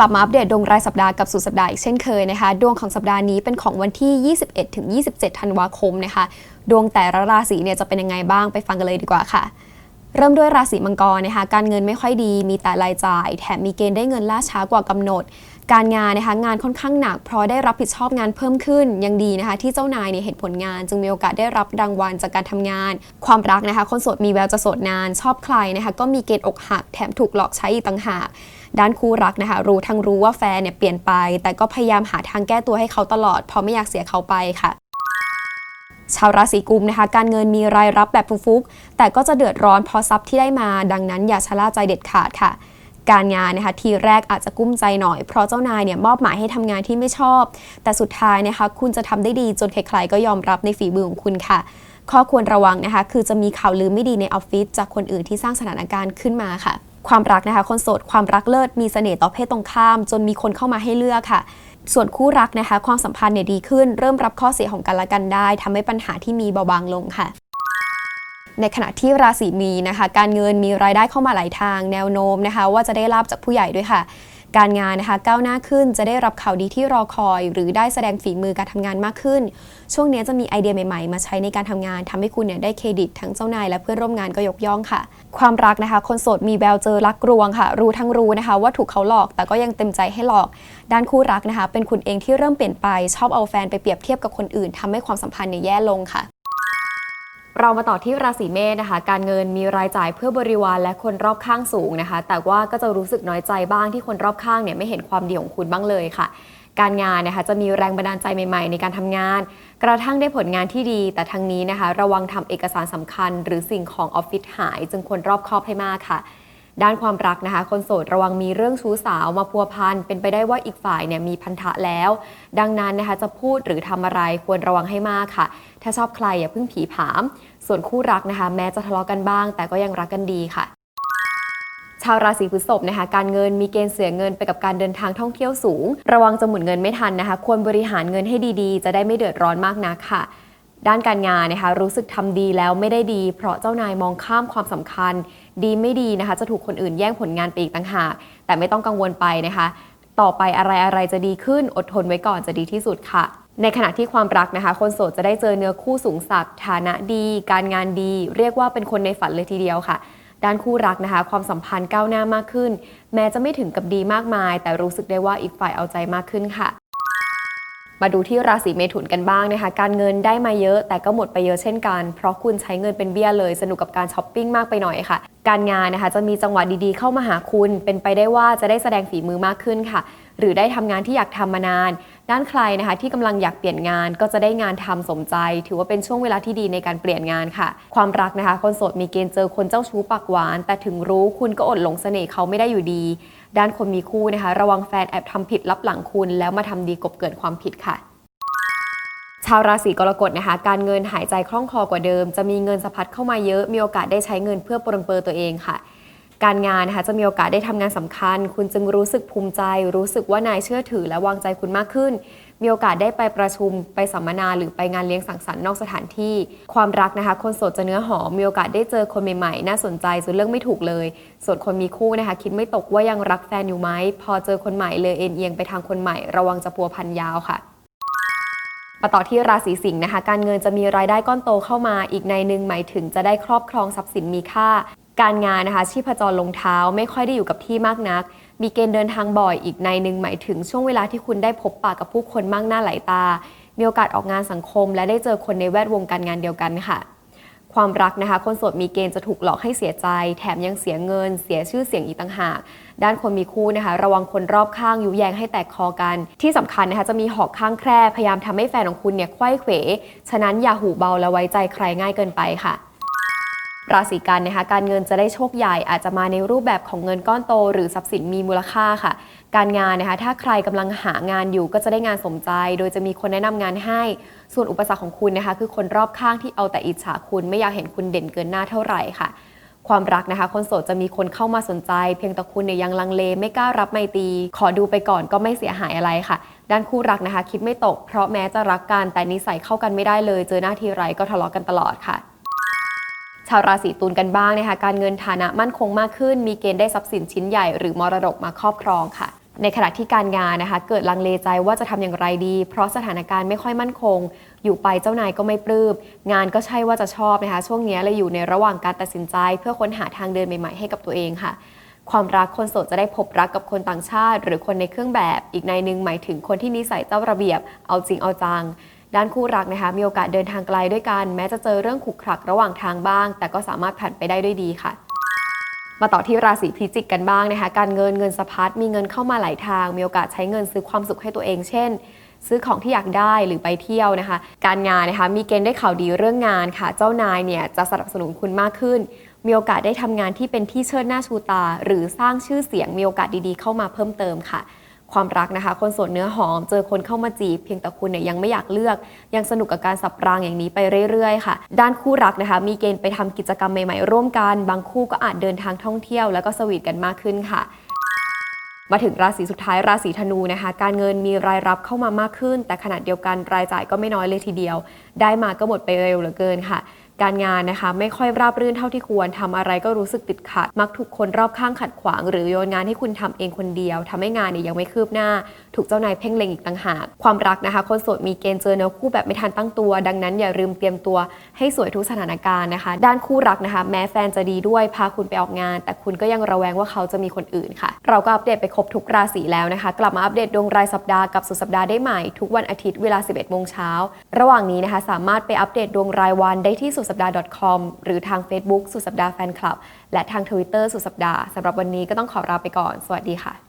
กลับมาอัปเดตดวงรายสัปดาห์กับสุดสัปดาห์อีกเช่นเคยนะคะ ดวงของสัปดาห์นี้เป็นของวันที่ 21ถึง27 ธันวาคมนะคะ ดวงแต่ละราศีเนี่ยจะเป็นยังไงบ้างไปฟังกันเลยดีกว่าค่ะ เริ่มด้วยราศีมังกรนะคะ การเงินไม่ค่อยดี มีแต่รายจ่าย แถมมีเกณฑ์ได้เงินล่าช้ากว่ากำหนด การงานนะคะงานค่อนข้างหนัก เพราะได้รับผิดชอบงานเพิ่มขึ้น ยังดีนะคะ ที่เจ้านายเนี่ยเห็นผลงาน จึงมีโอกาสได้รับรางวัลจากการทำงาน ความรักนะคะ คนโสดมีแววจะโสดนาน ชอบใครนะคะ ก็มีเกณฑ์อกหัก แถมถูกหลอกใช้อีกต่างหาก ด้านคู่รักนะคะรู้ทั้งรู้ว่าแฟนเนี่ยเปลี่ยนไป แต่ก็พยายามหาทางแก้ตัวให้เขาตลอดเพราะไม่อยากเสียเขาไปค่ะชาวราศีกุมนะคะ การเงินมีรายรับแบบฟุกๆแต่ก็จะเดือดร้อนเพราะทรัพย์ที่ได้มา ดังนั้นอย่าชะล่าใจเด็ดขาดค่ะ การงานนะคะทีแรกอาจจะกุ้มใจหน่อย เพราะเจ้านายเนี่ยมอบหมายให้ทำงานที่ไม่ชอบ แต่สุดท้ายนะคะ คุณจะทำได้ดีจนใครๆก็ยอมรับในฝีมือของคุณค่ะ ข้อควรระวังนะคะ คือจะมีข่าวลือไม่ดีในออฟฟิศจากคนอื่นที่สร้างสถานการณ์ขึ้นมาค่ะ ความรักนะคะ คนโสดความรักเลิศมีเสน่ห์ต่อเพศตรงข้าม จนมีคนเข้ามาให้เลือกค่ะ ส่วนคู่รักนะคะ ความสัมพันธ์เนี่ยดีขึ้น เริ่มรับข้อเสียของกันและกันได้ทำให้ปัญหาที่มีเบาบางลงค่ะในขณะที่ราศีมีนนะคะ การเงินมีรายได้เข้ามาหลายทางแนวโน้มนะคะ ว่าจะได้ลาบจากผู้ใหญ่ด้วยค่ะ การงานนะคะก้าวหน้าขึ้นจะได้รับข่าวดีที่รอคอย หรือได้แสดงฝีมือการทำงานมากขึ้น ช่วงนี้จะมีไอเดียใหม่ๆ มาใช้ในการทำงานทำให้คุณเนี่ยได้เครดิตทั้งเจ้านายและเพื่อนร่วมงานก็ยกย่องค่ะ ความรักนะคะ คนโสดมีแววเจอรักรวงค่ะ รู้ทั้งรู้นะคะ ว่าถูกเขาหลอกแต่ก็ยังเต็มใจให้หลอก ด้านคู่รักนะคะ เป็นคุณเองที่เริ่มเปลี่ยนไปชอบเอาแฟนไปเปรียบเทียบกับคนอื่นทำให้ความสัมพันธ์เนี่ยแย่ลงค่ะ เรามาต่อที่ราศีเมษนะคะ การเงินมีรายจ่ายเพื่อบริวารและคนรอบข้างสูงนะคะ แต่ว่าก็จะรู้สึกน้อยใจบ้างที่คนรอบข้างเนี่ยไม่เห็นความดีของคุณบ้างเลยค่ะ การงานนะคะจะมีแรงบันดาลใจใหม่ ๆ ในการทำงาน กระทั่งได้ผลงานที่ดี แต่ทั้งนี้นะคะ ระวังทำเอกสารสำคัญ หรือสิ่งของออฟฟิศหาย จึงควรรอบคอบให้มากค่ะ ด้านความรักนะคะ คนโสดระวังมีเรื่องชู้สาวมาพัวพันเป็นไปได้ว่าอีกฝ่ายเนี่ยมีพันธะแล้ว ดังนั้นนะคะจะพูดหรือทำอะไรควรระวังให้มากค่ะ ถ้าชอบใครอย่าเพิ่งผีผาม ส่วนคู่รักนะคะ แม้จะทะเลาะกันบ้าง แต่ก็ยังรักกันดีค่ะชาวราศีพฤษภนะคะการเงินมีเกณฑ์เสียเงินไปกับการเดินทางท่องเที่ยวสูง ระวังจะหมุนเงินไม่ทันนะคะ ควรบริหารเงินให้ดีๆ จะได้ไม่เดือดร้อนมากนักค่ะ ด้านการงานนะคะรู้สึกทำดีแล้วไม่ได้ดี เพราะเจ้านายมองข้ามความสำคัญ ดีไม่ดีนะคะ จะถูกคนอื่นแย่งผลงานไปอีกต่างหาก แต่ไม่ต้องกังวลไปนะคะ ต่อไปอะไรอะไรจะดีขึ้นอดทนไว้ก่อนจะดีที่สุดค่ะ ในขณะที่ความรักนะคะ คนโสดจะได้เจอเนื้อคู่สูงศักดิ์ฐานะดี การงานดี เรียกว่าเป็นคนในฝันเลยทีเดียวค่ะด้านคู่รักนะคะ ความสัมพันธ์ก้าวหน้ามากขึ้น แม้จะไม่ถึงกับดีมากมาย แต่รู้สึกได้ว่าอีกฝ่ายเอาใจมากขึ้นค่ะ มาดูที่ราศีเมถุนกันบ้างนะคะ การเงินได้มาเยอะแต่ก็หมดไปเยอะเช่นกัน เพราะคุณใช้เงินเป็นเบี้ยเลย สนุกกับการช้อปปิ้งมากไปหน่อยค่ะ การงานนะคะจะมีจังหวะดีๆ เข้ามาหาคุณ เป็นไปได้ว่าจะได้แสดงฝีมือมากขึ้นค่ะ หรือได้ทำงานที่อยากทำมานาน ด้านใครนะคะที่กำลังอยากเปลี่ยนงานก็จะได้งานทำสมใจ ถือว่าเป็นช่วงเวลาที่ดีในการเปลี่ยนงานค่ะ ความรักนะคะ คนโสดมีเกณฑ์เจอคนเจ้าชู้ปากหวาน แต่ถึงรู้คุณก็อดหลงเสน่ห์เขาไม่ได้อยู่ดี ด้านคนมีคู่นะคะ ระวังแฟนแอบทำผิดลับหลังคุณ แล้วมาทำดีกบเกินความผิดค่ะชาวราศีกรกฎนะคะ การเงินหายใจคล่องคอกว่าเดิม จะมีเงินสะพัดเข้ามาเยอะ มีโอกาสได้ใช้เงินเพื่อปรนเปรอตัวเองค่ะ การงานนะคะจะมีโอกาสได้ทำงานสำคัญ คุณจึงรู้สึกภูมิใจ รู้สึกว่านายเชื่อถือและวางใจคุณมากขึ้น มีโอกาสได้ไปประชุมไปสัมมนาหรือไปงานเลี้ยงสังสรรค์นอกสถานที่ ความรักนะคะ คนโสดจะเนื้อหอมมีโอกาสได้เจอคนใหม่ๆ น่าสนใจจนเรื่องไม่ถูกเลย ส่วนคนมีคู่นะคะ คิดไม่ตกว่ายังรักแฟนอยู่ไหมพอเจอคนใหม่เลยเอ็นเอียงไปทางคนใหม่ ระวังจะพัวพันยาวค่ะมาต่อที่ราศีสิงห์นะคะ การเงินจะมีรายได้ก้อนโตเข้ามาอีกในหนึ่งหมายถึงจะได้ครอบครองทรัพย์สินมีค่า การงานนะคะชีพจรลงเท้าไม่ค่อยได้อยู่กับที่มากนัก มีเกณฑ์เดินทางบ่อยอีกในหนึ่งหมายถึงช่วงเวลาที่คุณได้พบปะกับผู้คนมากหน้าหลายตา มีโอกาสออกงานสังคม และได้เจอคนในแวดวงการงานเดียวกันค่ะ ความรักนะคะ คนโสดมีเกณฑ์จะถูกหลอกให้เสียใจ แถมยังเสียเงิน เสียชื่อเสียงอีกต่างหาก ด้านคนมีคู่นะคะ ระวังคนรอบข้างยุแยงให้แตกคอกัน ที่สำคัญนะคะจะมีหอกข้างแคร่พยายามทำให้แฟนของคุณเนี่ยไขว้เขวฉะนั้นอย่าหูเบาและไว้ใจใครง่ายเกินไปค่ะ ราศีกันนะคะการเงินจะได้โชคใหญ่อาจจะมาในรูปแบบของเงินก้อนโต หรือทรัพย์สินมีมูลค่าค่ะ การงานนะคะถ้าใครกำลังหางานอยู่ก็จะได้งานสมใจ โดยจะมีคนแนะนำงานให้ ส่วนอุปสรรคของคุณนะคะคือคนรอบข้างที่เอาแต่อิจฉาคุณไม่อยากเห็นคุณเด่นเกินหน้าเท่าไหร่ค่ะความรักนะคะ คนโสดจะมีคนเข้ามาสนใจ เพียงแต่คุณเนี่ยยังลังเลไม่กล้ารับไมตรีขอดูไปก่อนก็ไม่เสียหายอะไรค่ะ ด้านคู่รักนะคะ คิดไม่ตกเพราะแม้จะรักกันแต่นิสัยเข้ากันไม่ได้เลย เจอหน้าทีไรก็ทะเลาะกันตลอดค่ะ ชาวราศีตุลกันบ้างนะคะการเงินฐานะมั่นคงมากขึ้น มีเกณฑ์ได้ทรัพย์สินชิ้นใหญ่หรือมรดกมาครอบครองค่ะ ในขณะที่การงานนะคะ เกิดลังเลใจว่าจะทำอย่างไรดี เพราะสถานการณ์ไม่ค่อยมั่นคง อยู่ไปเจ้านายก็ไม่ปลื้มงานก็ใช่ว่าจะชอบนะคะ ช่วงนี้เลยอยู่ในระหว่างการตัดสินใจ เพื่อค้นหาทางเดินใหม่ๆให้กับตัวเองค่ะความรักคนโสดจะได้พบรักกับคนต่างชาติ หรือคนในเครื่องแบบ อีกในหนึ่งหมายถึงคนที่นิสัยเจ้าระเบียบ เอาจริงเอาจัง ด้านคู่รักนะคะมีโอกาสเดินทางไกลด้วยกัน แม้จะเจอเรื่องขรุกขรักระหว่างทางบ้าง แต่ก็สามารถผ่านไปได้ด้วยดีค่ะ มาต่อที่ราศีพิจิกกันบ้างนะคะ การเงินเงินสะพัดมีเงินเข้ามาหลายทาง มีโอกาสใช้เงินซื้อความสุขให้ตัวเอง เช่น ซื้อของที่อยากได้หรือไปเที่ยวนะคะ การงานนะคะมีเกณฑ์ได้ข่าวดีเรื่องงานค่ะ เจ้านายเนี่ยจะสนับสนุนคุณมากขึ้น มีโอกาสได้ทำงานที่เป็นที่เชิดหน้าชูตา หรือสร้างชื่อเสียงมีโอกาสดีๆ เข้ามาเพิ่มเติมค่ะ ความรักนะคะ คนโสดเนื้อหอม เจอคนเข้ามาจีบ เพียงแต่คุณเนี่ยยังไม่อยากเลือก ยังสนุกกับการสับรางอย่างนี้ไปเรื่อยๆค่ะ ด้านคู่รักนะคะ มีเกณฑ์ไปทำกิจกรรมใหม่ๆ ร่วมกัน บางคู่ก็อาจเดินทางท่องเที่ยว แล้วก็สวีทกันมากขึ้นค่ะมาถึงราศีสุดท้ายราศีธนูนะคะ การเงินมีรายรับเข้ามามากขึ้น แต่ขณะเดียวกันรายจ่ายก็ไม่น้อยเลยทีเดียว ได้มาก็หมดไปเร็วเหลือเกินค่ะ การงานนะคะไม่ค่อยราบรื่นเท่าที่ควรทำอะไรก็รู้สึกติดขัด มักถูกคนรอบข้างขัดขวาง หรือโยนงานให้คุณทำเองคนเดียวทำให้งานเนี่ยยังไม่คืบหน้า ถูกเจ้านายเพ่งเล็งอีกต่างหาก ความรักนะคะ คนโสดมีเกณฑ์เจอเนื้อคู่แบบไม่ทันตั้งตัว ดังนั้นอย่าลืมเตรียมตัวให้สวยทุกสถานการณ์นะคะ ด้านคู่รักนะคะ แม้แฟนจะดีด้วยพาคุณไปออกงาน แต่คุณก็ยังระแวงว่าเขาจะมีคนอื่นค่ะ เราก็อัปเดตไปครบทุกราศีแล้วนะคะ กลับมาอัปเดตดวงรายสัปดาห์กับสุดสัปดาห์ได้ใหม่ทุกวันอาทิตย์เวลา 11โมงเช้าระหว่างนี้นะคะสามารถไปอัปเดตดวงรายวันได้ที่สุดสัปดาห์ .com หรือทาง Facebook สุดสัปดาห์แฟนคลับ และทาง Twitter สุดสัปดาห์สำหรับวันนี้ก็ต้องขอลาไปก่อน สวัสดีค่ะ